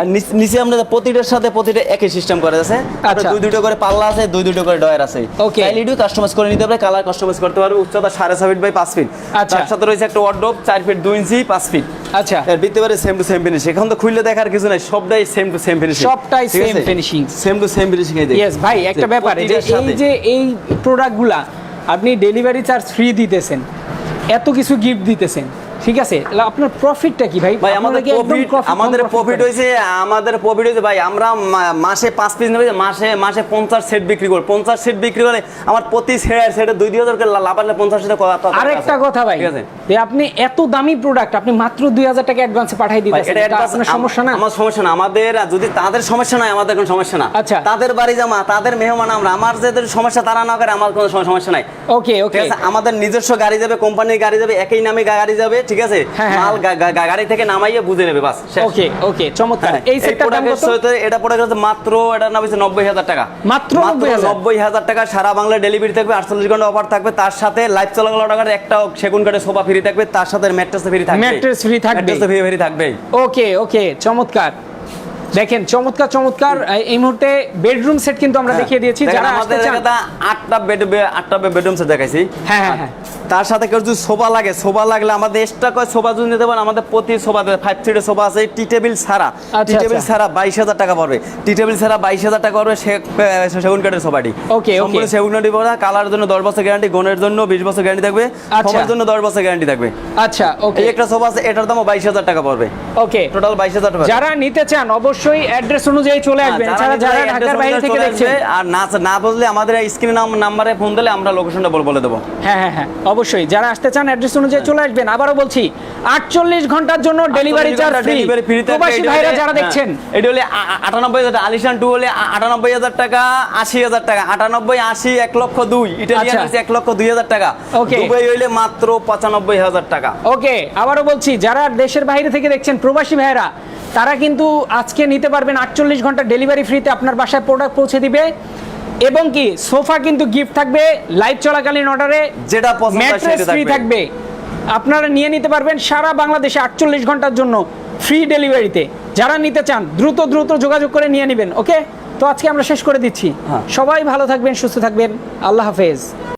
আর নিচে আমরা প্রতিটার সাথে প্রতিটা একই সিস্টেম করা আছে আচ্ছা। দুই দুটো করে পাল্লা আছে দুই দুটো করে ডয়ার আছে. চাইলে এটু কাস্টমাইজ করে নিতে পারবে কালার কাস্টমাইজ করতে পারবে উচ্চতা সাড়ে ছয় ফিট বাই পাঁচ ফিট আচ্ছা। তার সাথে রয়েছে একটা ওয়ার্ডরোব চার ফিট দুই ইঞ্চি পাঁচ ফিট আচ্ছা এর ভিতরে পারে সেম টু সেম ফিনিশ এখন তো খুললে দেখার কিছু নাই সবটাই সেম টু সেম ফিনিশ সবটাই same finishing। Same to same finishing এই ইয়েস ভাই একটা ব্যাপার যে এই। যে এই প্রোডাক্টগুলা আপনি ডেলিভারি চার্জ ফ্রি দিতেছেন এত কিছু গিফট দিতেছেন ঠিক আছে আপনার প্রফিটটা কি ভাই? ভাই আমাদের প্রফিট আমাদের প্রফিট হয়েছে আমাদের প্রফিট হয়েছে ভাই আমরা মাসে পাঁচ পিস নেবে মাসে মাসে পঞ্চাশ সেট বিক্রি করি। পঞ্চাশ সেট বিক্রি করে আমার প্রতি সেট সেটে দুই দুই হাজার লাভ আসলে পঞ্চাশ সেটে টাকা আরেকটা কথা ভাই ঠিক আছে? যে আপনি এত দামি প্রোডাক্ট আপনি মাত্র দুই হাজার টাকা অ্যাডভান্সে পাঠিয়ে দিতেছেন এটা আপনার সমস্যা না? আমার সমস্যা না আমাদের যদি তাদের সমস্যা নাই আমাদের কোনো সমস্যা না। আচ্ছা। তাদের বাড়ি জামা তাদের মেহমান আমরা আমার যাদের সমস্যা তারা না করে আমার কোনো সমস্যা নাই। ওকে ওকে আমাদের নিজস্ব গাড়ি যাবে কোম্পানির গাড়ি যাবে একই নামে গাড়ি যাবে ঠিক আছে? হ্যাঁ, হ্যাঁ। মাল গা- গাড়ি থেকে নামাইয়ে বুঝে নেবে বাস ওকে ওকে চমৎকার। হ্যাঁ, এই সেটটার দাম কত? এটা পড়ে গেছে মাত্র এটা নাম হচ্ছে নব্বই হাজার টাকা। মাত্র 90,000 নব্বই হাজার। টাকা সারা বাংলা ডেলিভারি থাকবে আটচল্লিশ ঘণ্টা অফার থাকবে তার সাথে লাইভ চলাকালীন টাকার একটা সেগুন কাঠের সোফা ফ্রি থাকবে তার সাথে ম্যাট্রেস ফ্রি থাকবে। ম্যাট্রেস ফ্রি থাকবে। ম্যাট্রেস ফ্রি ফ্রি থাকবে ওকে ওকে চমৎকার। দেখেন চমৎকার চমৎকার এই মুহূর্তে বেডরুম সেট কিন্তু আমরা দেখিয়ে দিয়েছি হ্যাঁ। যারা আসতে আমাদের আটটা বেড আটটা বেডরুম সেট দেখাইছি হ্যাঁ, হ্যাঁ, হ্যাঁ। তার সাথে কেউ যদি সোফা লাগে সোফা লাগলে আমাদের এক্সট্রা করে সোফা যদি নিতে পারেন আমাদের প্রতি সোফা ফাইভ সিটের সোফা আছে টি টেবিল ছাড়া টি টেবিল আচ্ছা। ছাড়া বাইশ হাজার টাকা পড়বে টি টেবিল ছাড়া বাইশ হাজার টাকা পড়বে সেগুন কাঠের সোফাটি ওকে. সম্পূর্ণ সেগুন কাঠি পড়া কালার জন্য দশ বছর গ্যারান্টি গনের জন্য বিশ বছর গ্যারান্টি থাকবে আচ্ছা। সোফার জন্য দশ বছর গ্যারান্টি থাকবে আচ্ছা ওকে একটা সোফা আছে এটার দামও বাইশ হাজার টাকা পড়বে ওকে টোটাল বাইশ হাজার টাকা। যারা নিতে চান অবশ্যই অ্যাড্রেস অনুযায়ী চলে আসবেন। হ্যাঁ, এছাড়া যারা ঢাকার বাইরে থেকে দেখছেন। আর না না বুঝলে আমাদের স্ক্রিনে নাম্বারে ফোন দিলে আমরা লোকেশনটা বলে বলে দেবো। হ্যাঁ হ্যাঁ হ্যাঁ অবশ্যই। যারা আসতে চান অ্যাড্রেস অনুযায়ী চলে আসবেন। আবারও বলছি আটচল্লিশ ঘণ্টার জন্য ডেলিভারি চার্জ ফ্রি প্রবাসী ভাইরা যারা দেখছেন। এটা হলে আ- আ- আটানব্বই হাজার আলিশান টু হলে আ- আটানব্বই হাজার টাকা আশি হাজার টাকা। আটানব্বই আশি এক লক্ষ দুই। ইটালিয়ান। হচ্ছে এক লক্ষ দুই হাজার টাকা। Okay. দুবাই হইলে মাত্র পঁচানব্বই হাজার টাকা। ওকে আবারও বলছি যারা দেশের বাইরে থেকে দেখছেন প্রবাসী ভাইরা তারা কিন্তু আজকে নিতে পারবেন আটচল্লিশ ঘণ্টা ডেলিভারি ফ্রিতে আপনার বাসায় প্রোডাক্ট পৌঁছে দিবে। এবং কি সোফা কিন্তু গিফট থাকবে লাইভ চলাকালীন অর্ডারে যেটা ম্যাট্রেস ফ্রি থাকবে। থাকবে। আপনারা নিয়ে নিতে পারবেন সারা বাংলাদেশে আটচল্লিশ ঘণ্টার জন্য ফ্রি ডেলিভারিতে যারা নিতে চান দ্রুত দ্রুত যোগাযোগ করে নিয়ে নেবেন ওকে তো আজকে আমরা শেষ করে দিচ্ছি। হ্যাঁ। সবাই ভালো থাকবেন সুস্থ থাকবেন। আল্লাহ হাফেজ।